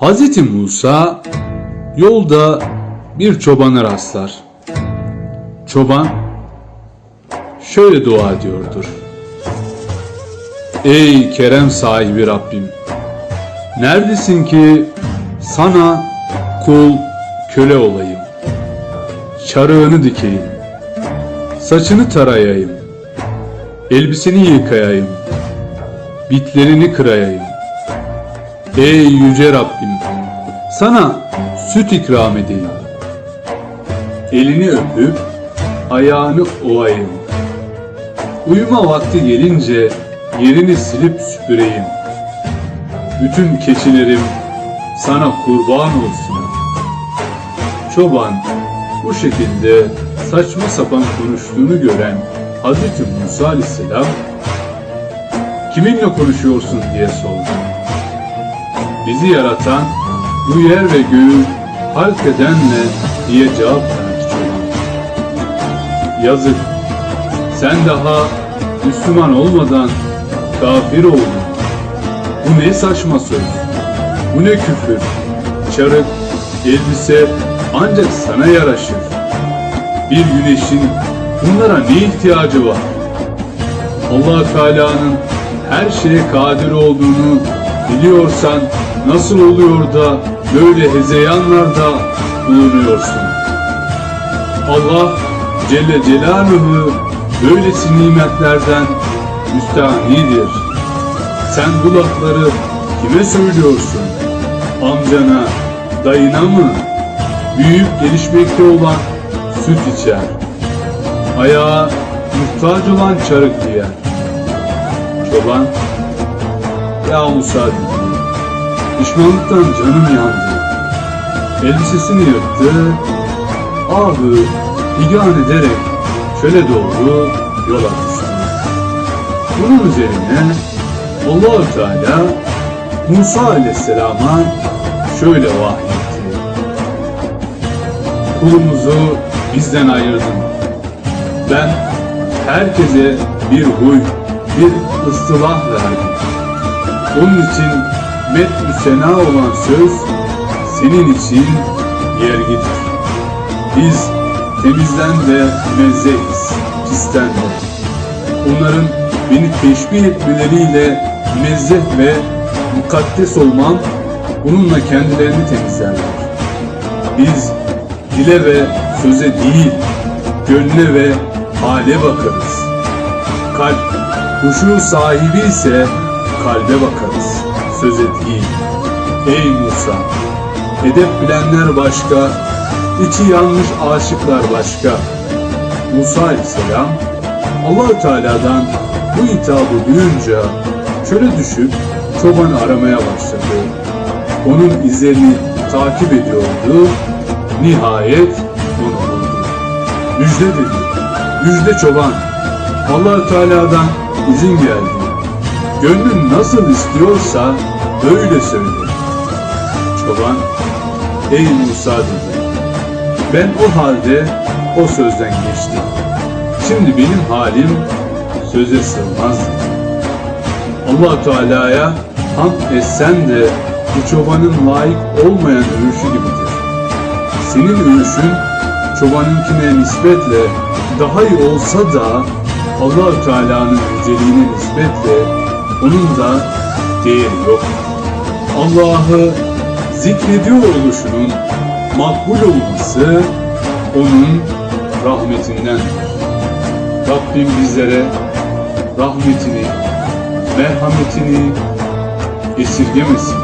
Hz. Musa yolda bir çobana rastlar. Çoban şöyle dua ediyordur. Ey kerem sahibi Rabbim! Neredesin ki sana kul köle olayım? Çarığını dikeyim, saçını tarayayım, elbiseni yıkayayım, bitlerini kırayayım. Ey yüce Rabbim! Sana süt ikram edeyim. Elini öpüp ayağını ovayım. Uyuma vakti gelince yerini silip süpüreyim. Bütün keçilerim sana kurban olsun. Çoban bu şekilde saçma sapan konuştuğunu gören Hazreti Musa Aleyhisselam kiminle konuşuyorsun diye sordu. Bizi yaratan bu yer ve göğü halk edenle diye cevap verdi çoban. Yazık sen daha Müslüman olmadan kafir oldun. Bu ne saçma söz? Bu ne küfür? Çarık, elbise ancak sana yaraşır. Bir güneşin bunlara ne ihtiyacı var? allah Teala'nın her şeye kadir olduğunu biliyorsan nasıl oluyor da böyle hezeyanlarda bulunuyorsun? Allah Celle Celaluhu böylesi nimetlerden müstahnidir. Sen bu lafları kime söylüyorsun? Amcana, dayına mı? Büyüyüp gelişmekte olan süt içer. Ayağa muhtaç olan çarık giyer. Çoban, ya Musa dedi, düşmanlıktan canım yandı. Elbisesini yırttı, ahı figan ederek çöle doğru yola düştü. Bunun üzerine Allahu Teala Musa Aleyhisselam'a şöyle vahyetti. Kulumuzu bizden ayırdın. Ben herkese bir huy, bir ıstılah verdim. Onun için met sena olan söz senin için yergidir. Biz temizden de mezzeyiz, pisten de. Onların beni teşbih etmeleriyle mezzeh ve mukaddes olmam bununla kendilerini temizlerler. Biz dile ve söze değil, gönle ve hale bakarız. Kalp huşu sahibi ise kalbe bakarız, söze değil. Ey Musa! Edep bilenler başka, içi yanmış aşıklar başka. Musa Aleyhisselam allah Teala'dan bu hitabı duyunca çöle düşüp çobanı aramaya başladı. Onun izlerini takip ediyordu. Nihayet onu buldu. Müjde dedi. Müjde çoban. allah Teala'dan izin geldi. Gönlün nasıl istiyorsa öyle söyle. Çoban, ey Musa dedi. Ben o halde o sözden geçtim. Şimdi benim halim söze sığmaz allah Teala'ya hamd etsen de bu çobanın layık olmayan övüşü gibidir. Senin övüşün çobanınkine nispetle daha iyi olsa da allah Teala'nın yüceliğine nispetle onun da değeri yok. Allah'ı zikrediyor oluşunun makbul olması onun rahmetindendir. Rabbim bizlere rahmetini, merhametini esirgemesin.